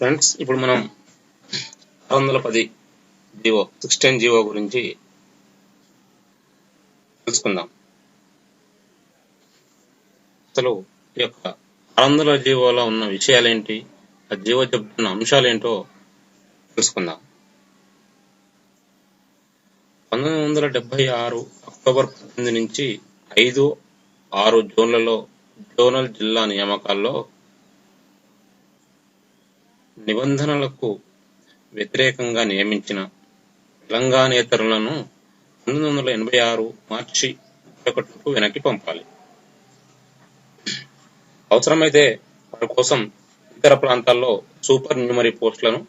Friends ఇప్పుడు మనం ఆరు వందల పది జీవో సిక్స్టీన్ జీవో గురించి తెలుసుకుందాం. అసలు ఈ యొక్క ఆరు వందల జీవోలో ఉన్న విషయాలేంటి ఆ జీవో చెబుతున్న అంశాలేంటో తెలుసుకుందాం. పంతొమ్మిది వందల డెబ్బై ఆరు అక్టోబర్ పద్దెనిమిది నుంచి ఐదు ఆరు జోన్లలో జోనల్ జిల్లా నియామకాల్లో నిబంధనలకు వ్యతిరేకంగా నియమించిన తెలంగాణేతరులను పంతొమ్మిది వందల ఎనభై ఆరు మార్చి ఒకటికు వెనక్కి పంపాలి. అవసరమైతే వారి కోసం ఇతర ప్రాంతాల్లో సూపర్ న్యూమరీ పోస్టులను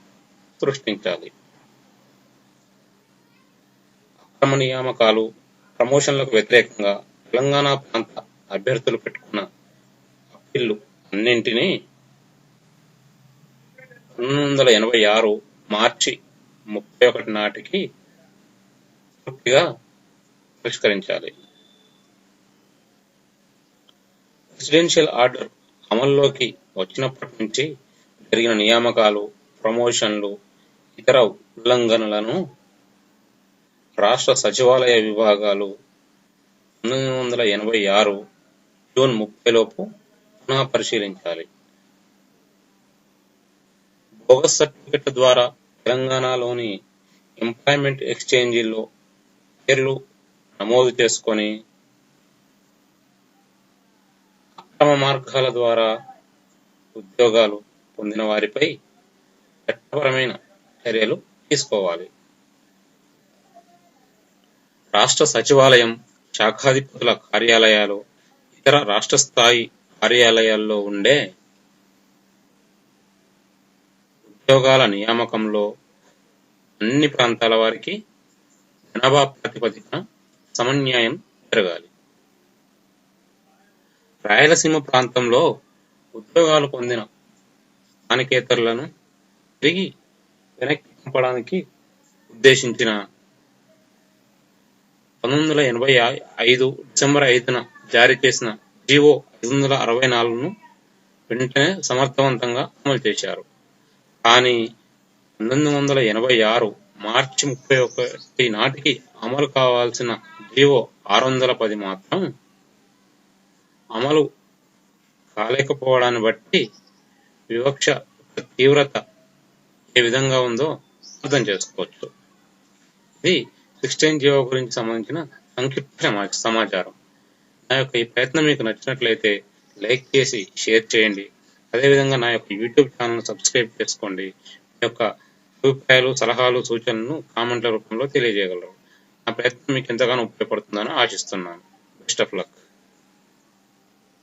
సృష్టించాలి. అక్రమ నియామకాలు ప్రమోషన్లకు వ్యతిరేకంగా తెలంగాణ ప్రాంత అభ్యర్థులు పెట్టుకున్న అప్పీళ్ళు అన్నింటినీ పంతొమ్మిది వందల ఎనభై ఆరు మార్చి ముప్పై ఒకటి నాటికి పూర్తిగా పరిష్కరించాలి. ప్రెసిడెన్షియల్ ఆర్డర్ అమల్లోకి వచ్చినప్పటి నుంచి జరిగిన నియామకాలు ప్రమోషన్లు ఇతర ఉల్లంఘనలను రాష్ట్ర సచివాలయ విభాగాలు పంతొమ్మిది వందల ఎనభై ఆరు జూన్ ముప్పై లోపు పునః పరిశీలించాలి బోగస్ సర్టిఫికెట్ల ద్వారా తెలంగాణలోని ఎంప్లాయ్మెంట్ ఎక్స్చేంజీల్లో పేర్లు నమోదు చేసుకొని అక్రమ మార్గాల ద్వారా ఉద్యోగాలు పొందిన వారిపై చట్టపరమైన చర్యలు తీసుకోవాలి. రాష్ట్ర సచివాలయం శాఖాధిపతుల కార్యాలయాలు ఇతర రాష్ట్ర స్థాయి కార్యాలయాల్లో ఉండే ఉద్యోగాల నియామకంలో అన్ని ప్రాంతాల వారికి జనాభా ప్రాతిపదికన సమన్యాయం జరగాలి. రాయలసీమ ప్రాంతంలో ఉద్యోగాలు పొందిన స్థానికేతరులను తిరిగి వెనక్కి పంపడానికి ఉద్దేశించిన పంతొమ్మిది వందల ఎనభై ఐదు డిసెంబర్ ఐదున జారీ చేసిన జీవో ఐదు వందల అరవై నాలుగును వెంటనే సమర్థవంతంగా అమలు చేశారు. కానీ పంతొమ్మిది వందల ఎనభై ఆరు మార్చి ముప్పై ఒకటి నాటికి అమలు కావాల్సిన జీవో ఆరు వందల పది మాత్రం అమలు కాలేకపోవడాన్ని బట్టి వివక్ష తీవ్రత ఏ విధంగా ఉందో అర్థం చేసుకోవచ్చు. ఇది సిక్స్టీన్ జీవో గురించి సంబంధించిన సంక్షిప్త సమాచారం. నా యొక్క ఈ ప్రయత్నం మీకు నచ్చినట్లయితే లైక్ చేసి షేర్ చేయండి. అదేవిధంగా నా యొక్క యూట్యూబ్ ఛానల్ సబ్స్క్రైబ్ చేసుకోండి. మీ యొక్క అభిప్రాయాలు సలహాలు సూచనలను కామెంట్ల రూపంలో తెలియజేయగలరు. నా ప్రయత్నం మీకు ఎంతగానో ఉపయోగపడుతుందని ఆశిస్తున్నాను. Best of luck.